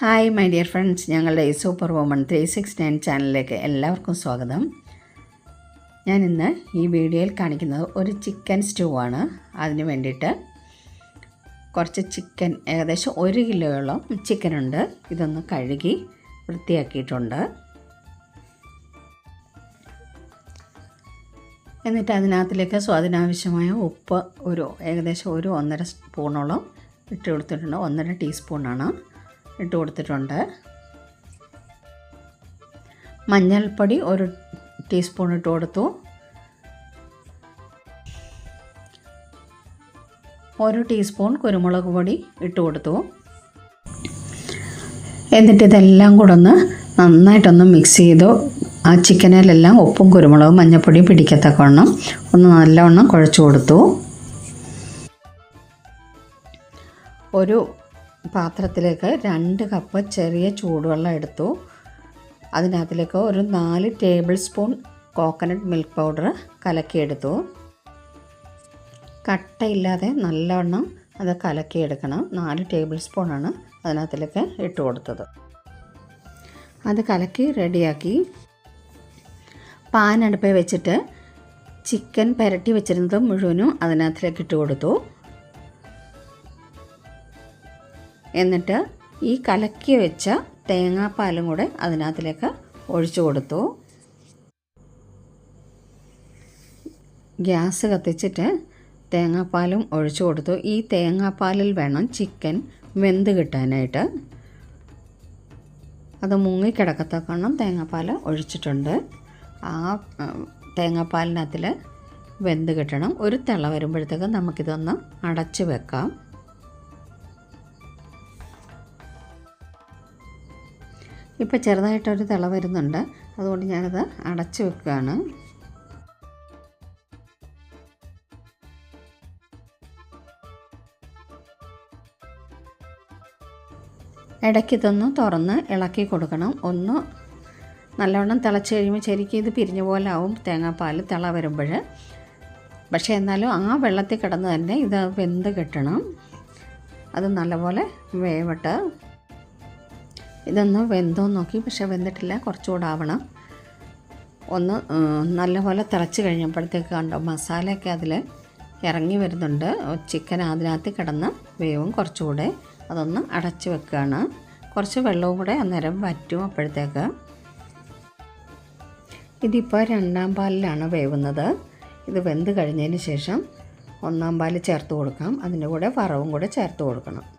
Hi my dear friends ഞങ്ങളുടെ super woman three six nine ചാനലിലേക്ക് എല്ലാവർക്കും സ്വാഗതം. ഞാൻ ഇന്ന് ഈ വീഡിയോയിൽ കാണിക്കുന്നത് ഒരു ചിക്കൻ സ്റ്റൂ ആണ്. അതിന് വേണ്ടിയിട്ട് കുറച്ച് ചിക്കൻ ഏകദേശം ഒരു കിലോയോളം ചിക്കനുണ്ട് ഇതൊന്ന് കഴുകി വൃത്തിയാക്കിയിട്ടുണ്ട്. എന്നിട്ട് അതിനകത്തിലേക്ക് സ്വാദിനാവശ്യമായ ഉപ്പ് ഒരു ഏകദേശം ഒരു ഒന്നര സ്പൂണോളം ഇട്ട് കൊടുത്തിട്ടുണ്ട്. ഒന്നര ടീസ്പൂണാണ്. ഇട്ട് കൊടുത്തിട്ടുണ്ട്. മഞ്ഞൾപ്പൊടി ഒരു ടീസ്പൂൺ ഇട്ട് കൊടുത്തു. ഒരു ടീസ്പൂൺ കുരുമുളക് പൊടി ഇട്ട് കൊടുത്തു. എന്നിട്ട് ഇതെല്ലാം കൂടെ ഒന്ന് നന്നായിട്ടൊന്ന് മിക്സ് ചെയ്തു. ആ ചിക്കനിലെല്ലാം ഉപ്പും കുരുമുളകും മഞ്ഞൾപ്പൊടിയും പിടിക്കത്തക്കവണ്ണം ഒന്ന് നല്ലവണ്ണം കുഴച്ചു കൊടുത്തു. ഒരു പാത്രത്തിലേക്ക് രണ്ട് കപ്പ് ചെറിയ ചൂടുവെള്ളം എടുത്തു. അതിനകത്തിലേക്ക് ഒരു നാല് table spoon coconut milk powder കലക്കിയെടുത്തു. കട്ടയില്ലാതെ നല്ലവണ്ണം അത് കലക്കിയെടുക്കണം. നാല് ടേബിൾ സ്പൂണാണ് അതിനകത്തിലേക്ക് ഇട്ട് കൊടുത്തത്. അത് കലക്കി റെഡിയാക്കി. പാൻ അടുപ്പിൽ വെച്ചിട്ട് ചിക്കൻ പുരട്ടി വെച്ചിരുന്നത് മുഴുവനും അതിനകത്തിലേക്ക് ഇട്ട് കൊടുത്തു. എന്നിട്ട് ഈ കലക്കി വെച്ച തേങ്ങാപ്പാലും കൂടെ അതിനകത്തിലേക്ക് ഒഴിച്ചു കൊടുത്തു. ഗ്യാസ് കത്തിച്ചിട്ട് തേങ്ങാപ്പാലും ഒഴിച്ചു കൊടുത്തു. ഈ തേങ്ങാപ്പാലിൽ വേണം ചിക്കൻ വെന്ത് കിട്ടാനായിട്ട്. അത് മുങ്ങിക്കിടക്കത്തക്കണം തേങ്ങാപ്പാൽ ഒഴിച്ചിട്ടുണ്ട്. ആ തേങ്ങാപ്പാലിനകത്തിൽ വെന്ത് കിട്ടണം. ഒരു തിള വരുമ്പോഴത്തേക്ക് നമുക്കിതൊന്ന് അടച്ച് വെക്കാം. ഇപ്പോൾ ചെറുതായിട്ടൊരു തിള വരുന്നുണ്ട്. അതുകൊണ്ട് ഞാനത് അടച്ചു വെക്കുകയാണ്. ഇടയ്ക്ക് ഇതൊന്ന് തുറന്ന് ഇളക്കി കൊടുക്കണം. ഒന്ന് നല്ലവണ്ണം തിളച്ച് കഴിയുമ്പോൾ ശരിക്കും ഇത് പിരിഞ്ഞ പോലെ ആവും. തേങ്ങാപ്പാൽ തിള വരുമ്പോൾ. പക്ഷേ എന്നാലും ആ വെള്ളത്തിൽ കിടന്ന് തന്നെ ഇത് വെന്ത് കെട്ടണം. അത് നല്ലപോലെ വേവട്ട്. ഇതൊന്ന് വെന്തോ നോക്കി. പക്ഷേ വെന്തിട്ടില്ല. കുറച്ചുകൂടെ ആവണം. ഒന്ന് നല്ലപോലെ തിളച്ച് കഴിഞ്ഞപ്പോഴത്തേക്ക് കണ്ടോ മസാലയൊക്കെ അതിൽ ഇറങ്ങി വരുന്നുണ്ട്. ചിക്കൻ അതിനകത്ത് കിടന്ന് വേവും കുറച്ചുകൂടെ. അതൊന്ന് അടച്ച് വെക്കുകയാണ് കുറച്ച് വെള്ളവും കൂടെ അന്നേരം വറ്റും അപ്പോഴത്തേക്ക്. ഇതിപ്പോൾ രണ്ടാം പാലിലാണ് വേവുന്നത്. ഇത് വെന്ത് കഴിഞ്ഞതിന് ശേഷം ഒന്നാം പാൽ ചേർത്ത് കൊടുക്കാം. അതിന്റെ കൂടെ വറവും കൂടെ ചേർത്ത് കൊടുക്കണം.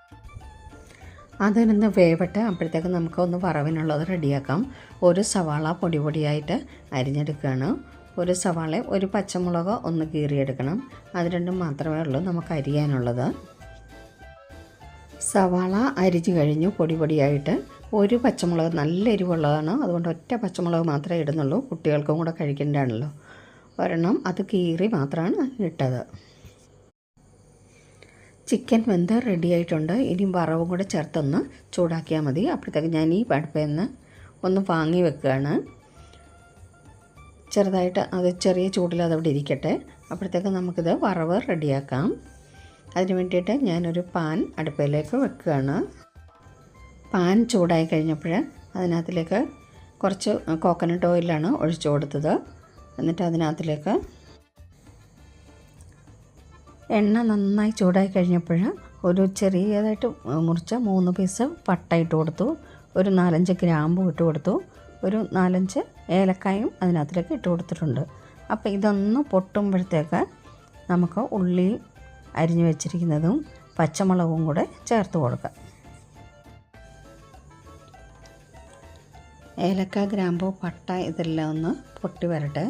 അതിനൊന്ന് വേവട്ടെ. അപ്പോഴത്തേക്ക് നമുക്ക് ഒന്ന് വറവിനുള്ളത് റെഡിയാക്കാം. ഒരു സവാള പൊടി പൊടിയായിട്ട് അരിഞ്ഞെടുക്കുകയാണ്. ഒരു സവാള ഒരു പച്ചമുളക് ഒന്ന് കീറിയെടുക്കണം. അത് രണ്ടും മാത്രമേ ഉള്ളൂ നമുക്ക് അരിയാനുള്ളത്. സവാള അരിഞ്ഞു കഴിഞ്ഞു പൊടി പൊടിയായിട്ട്. ഒരു പച്ചമുളക് നല്ല എരിവുള്ളതാണ്. അതുകൊണ്ട് ഒറ്റ പച്ചമുളക് മാത്രമേ ഇടുന്നുള്ളൂ. കുട്ടികൾക്കും കൂടെ കഴിക്കേണ്ടതാണല്ലോ. ഒരെണ്ണം അത് കീറി മാത്രമാണ് ഇട്ടത്. ചിക്കൻ വെന്ത് റെഡി ആയിട്ടുണ്ട്. ഇനി വറവും കൂടെ ചേർത്തൊന്ന് ചൂടാക്കിയാൽ മതി. അപ്പോഴത്തേക്ക് ഞാൻ ഈ അടുപ്പിൽ നിന്ന് ഒന്ന് വാങ്ങി വെക്കുകയാണ്. ചെറുതായിട്ട് അത് ചെറിയ ചൂടിൽ അതവിടെ ഇരിക്കട്ടെ. അപ്പോഴത്തേക്ക് നമുക്കിത് വറവ് റെഡിയാക്കാം അതിന് വേണ്ടിയിട്ട് ഞാനൊരു പാൻ അടുപ്പിലേക്ക് വെക്കുകയാണ്. പാൻ ചൂടായി കഴിഞ്ഞപ്പോൾ അതിനകത്തിലേക്ക് കുറച്ച് കോക്കനട്ട് ഓയിലാണ് ഒഴിച്ചു കൊടുത്തത്. എന്നിട്ട് അതിനകത്തിലേക്ക് എണ്ണ നന്നായി ചൂടായി കഴിഞ്ഞപ്പോൾ ഒരു ചെറിയതായിട്ട് മുറിച്ച മൂന്ന് പീസ് പട്ട ഇട്ട് കൊടുത്തു. ഒരു നാലഞ്ച് ഗ്രാമ്പും ഇട്ട് കൊടുത്തു. ഒരു നാലഞ്ച് ഏലക്കായും അതിനകത്തിലേക്ക് ഇട്ട് കൊടുത്തിട്ടുണ്ട്. അപ്പോൾ ഇതൊന്ന് പൊട്ടുമ്പോഴത്തേക്ക് നമുക്ക് ഉള്ളി അരിഞ്ഞു വെച്ചിരിക്കുന്നതും പച്ചമുളകും കൂടെ ചേർത്ത് കൊടുക്കാം ഏലക്ക ഗ്രാമ്പു പട്ട ഇതെല്ലാം ഒന്ന് പൊട്ടി വരട്ടെ.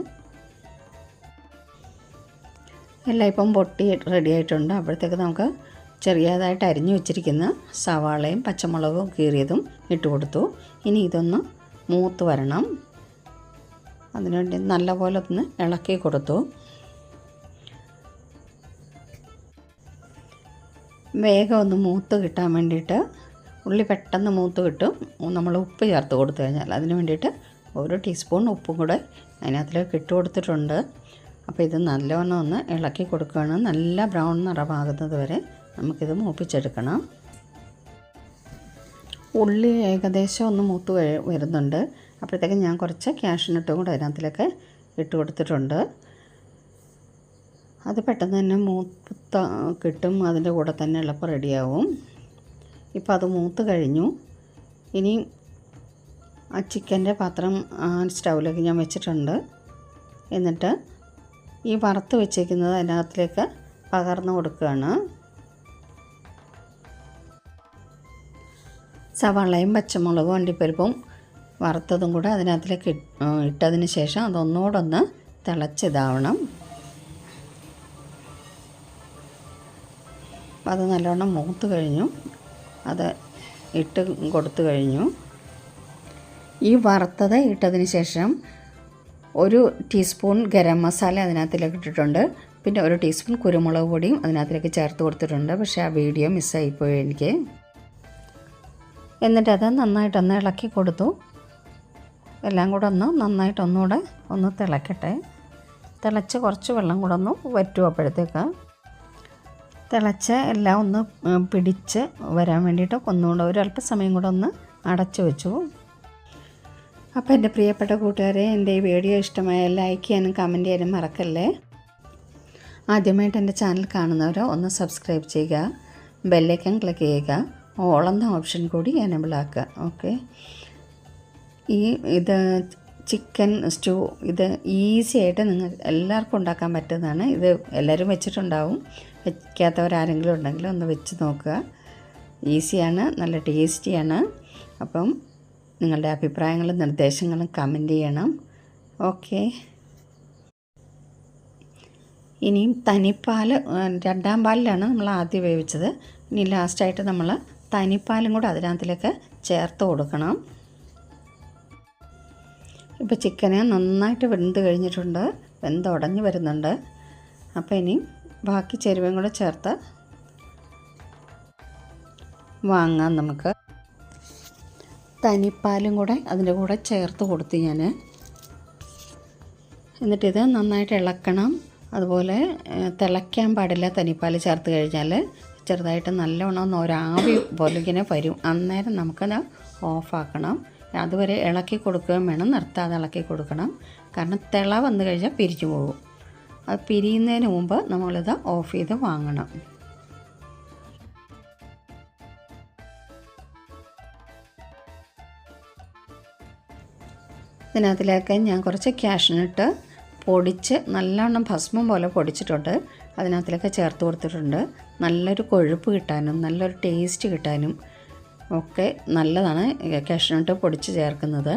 എല്ലാം ഇപ്പം പൊട്ടി റെഡി ആയിട്ടുണ്ട്. അപ്പോഴത്തേക്ക് നമുക്ക് ചെറിയതായിട്ട് അരിഞ്ഞു വെച്ചിരിക്കുന്ന സവാളയും പച്ചമുളകും കീറിയതും ഇട്ട് കൊടുത്തു. ഇനി ഇതൊന്ന് മൂത്ത് വരണം. അതിനുവേണ്ടി നല്ലപോലെ ഒന്ന് ഇളക്കി കൊടുത്തു. വേഗം ഒന്ന് മൂത്ത് കിട്ടാൻ വേണ്ടിയിട്ട് ഉള്ളി പെട്ടെന്ന് മൂത്ത് കിട്ടും. നമ്മൾ ഉപ്പ് ചേർത്ത് കൊടുത്തു കഴിഞ്ഞാൽ അതിന് വേണ്ടിയിട്ട് ഒരു ടീസ്പൂൺ ഉപ്പും കൂടെ അതിനകത്തിലേക്ക് ഇട്ട് കൊടുത്തിട്ടുണ്ട്. അപ്പോൾ ഇത് നല്ലവണ്ണം ഒന്ന് ഇളക്കി കൊടുക്കുകയാണ്. നല്ല ബ്രൗൺ നിറമാകുന്നത് വരെ നമുക്കിത് മൂപ്പിച്ചെടുക്കണം. ഉള്ളി ഏകദേശം ഒന്ന് മൂത്ത് വരുന്നുണ്ട്. അപ്പോഴത്തേക്കും ഞാൻ കുറച്ച് ക്യാഷിനിട്ടും കൂടെ അതിനകത്തിലേക്ക് ഇട്ട് കൊടുത്തിട്ടുണ്ട്. അത് പെട്ടെന്ന് തന്നെ മൂത്ത കിട്ടും. അതിന്റെ കൂടെ തന്നെ എളുപ്പം റെഡിയാവും. ഇപ്പോൾ അത് മൂത്ത് കഴിഞ്ഞു. ഇനി ആ ചിക്കന്റെ പാത്രം സ്റ്റൗവിലേക്ക് ഞാൻ വെച്ചിട്ടുണ്ട്. എന്നിട്ട് ഈ വറുത്ത് വെച്ചേക്കുന്നത് അതിനകത്തിലേക്ക് പകർന്നു കൊടുക്കുകയാണ്. സവാളയും പച്ചമുളകും അണ്ടിപ്പരിപ്പും വറുത്തതും കൂടെ അതിനകത്തിലേക്ക് ഇട്ടതിന് ശേഷം അതൊന്നുകൂടൊന്ന് തിളച്ചിതാവണം. അത് നല്ലോണം മൂത്ത് കഴിഞ്ഞു. അത് ഇട്ട് കൊടുത്തു കഴിഞ്ഞു. ഈ വറുത്തത് ഇട്ടതിന് ശേഷം ഒരു ടീസ്പൂൺ ഗരം മസാല അതിനകത്തിലേക്ക് ഇട്ടിട്ടുണ്ട്. പിന്നെ ഒരു ടീസ്പൂൺ കുരുമുളക് പൊടിയും അതിനകത്തിലേക്ക് ചേർത്ത് കൊടുത്തിട്ടുണ്ട്. പക്ഷേ ആ വീഡിയോ മിസ്സായിപ്പോയി എനിക്ക്. എന്നിട്ട് അത് നന്നായിട്ടൊന്ന് ഇളക്കി കൊടുത്തു. എല്ലാം കൂടെ ഒന്ന് നന്നായിട്ട് ഒന്നുകൂടെ ഒന്ന് തിളക്കട്ടെ. തിളച്ച് കുറച്ച് വെള്ളം കൂടെ ഒന്ന് വറ്റും അപ്പോഴത്തേക്ക്. തിളച്ച് എല്ലാം ഒന്ന് പിടിച്ച് വരാൻ വേണ്ടിയിട്ട് ഒന്നുകൂടെ ഒരു അല്പസമയം കൂടെ ഒന്ന് അടച്ചു വെച്ചു. അപ്പോൾ എന്റെ പ്രിയപ്പെട്ട കൂട്ടുകാരെ എന്റെ ഈ വീഡിയോ ഇഷ്ടമായ ലൈക്ക് ചെയ്യാനും കമന്റ് ചെയ്യാനും മറക്കല്ലേ? ആദ്യമായിട്ട് എന്റെ ചാനൽ കാണുന്നവരോ ഒന്ന് സബ്സ്ക്രൈബ് ചെയ്യുക ബെല്ലൈക്കൺ ക്ലിക്ക് ചെയ്യുക ഓൾ ഓപ്ഷൻ കൂടി എനബിൾ ആക്കുക ഓക്കെ ഈ ഇത് ചിക്കൻ സ്റ്റൂ ഇത് ഈസി ആയിട്ട് നിങ്ങൾ എല്ലാവർക്കും ഉണ്ടാക്കാൻ പറ്റുന്നതാണ്. ഇത് എല്ലാവരും വെച്ചിട്ടുണ്ടാവും. വയ്ക്കാത്തവരാരെങ്കിലും ഉണ്ടെങ്കിൽ ഒന്ന് വെച്ച് നോക്കുക. ഈസിയാണ് നല്ല ടേസ്റ്റിയാണ് അപ്പം നിങ്ങളുടെ അഭിപ്രായങ്ങളും നിർദ്ദേശങ്ങളും കമന്റ് ചെയ്യണം. ഓക്കെ ഇനിയും തനിപ്പാൽ രണ്ടാം പാലിലാണ് നമ്മൾ ആദ്യം വേവിച്ചത്. ഇനി ലാസ്റ്റായിട്ട് നമ്മൾ തനിപ്പാലും കൂടെ അതിനകത്തിലേക്ക് ചേർത്ത് കൊടുക്കണം. ഇപ്പോൾ ചിക്കന് നന്നായിട്ട് വെന്ത് കഴിഞ്ഞിട്ടുണ്ട്. വെന്ത് വരുന്നുണ്ട്. അപ്പോൾ ഇനി ബാക്കി ചേരുവയും കൂടെ ചേർത്ത് വാങ്ങാം നമുക്ക്. തനിപ്പാലും കൂടെ അതിന്റെ കൂടെ ചേർത്ത് കൊടുത്തു ഞാൻ. എന്നിട്ടിത് നന്നായിട്ട് ഇളക്കണം. അതുപോലെ തിളയ്ക്കാൻ പാടില്ല തനിപ്പാൽ ചേർത്ത് കഴിഞ്ഞാൽ. ചെറുതായിട്ട് നല്ലവണ്ണം ഒന്ന് ഒരാവി പോലെ ഇങ്ങനെ വരും. അന്നേരം നമുക്കത് ഓഫാക്കണം. അതുവരെ ഇളക്കി കൊടുക്കുകയും വേണം. നിർത്താതെ ഇളക്കി കൊടുക്കണം. കാരണം തിള വന്നു കഴിഞ്ഞാൽ പിരിച്ചു പോകും. അത് പിരിയുന്നതിന് മുമ്പ് നമ്മളിത് ഓഫ് ചെയ്ത് വാങ്ങണം. ഇതിനകത്തിലേക്ക് ഞാൻ കുറച്ച് ക്യാഷിനിട്ട് പൊടിച്ച് നല്ലവണ്ണം ഭസ്മം പോലെ പൊടിച്ചിട്ടുണ്ട്. അതിനകത്തിലേക്ക് ചേർത്ത് കൊടുത്തിട്ടുണ്ട്. നല്ലൊരു കൊഴുപ്പ് കിട്ടാനും നല്ലൊരു ടേസ്റ്റ് കിട്ടാനും ഒക്കെ നല്ലതാണ് ക്യാഷിനിട്ട് പൊടിച്ച് ചേർക്കുന്നത്.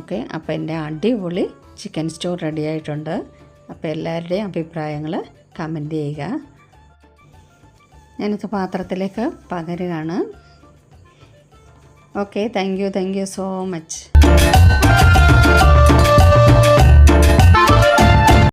ഓക്കെ അപ്പോൾ എന്റെ അടിപൊളി ചിക്കൻ സ്റ്റോർ റെഡി ആയിട്ടുണ്ട്. അപ്പോൾ എല്ലാവരുടെയും അഭിപ്രായങ്ങൾ കമന്റ് ചെയ്യുക. ഞാനിത് പാത്രത്തിലേക്ക് പകരുകയാണ്. Okay thank you thank you so much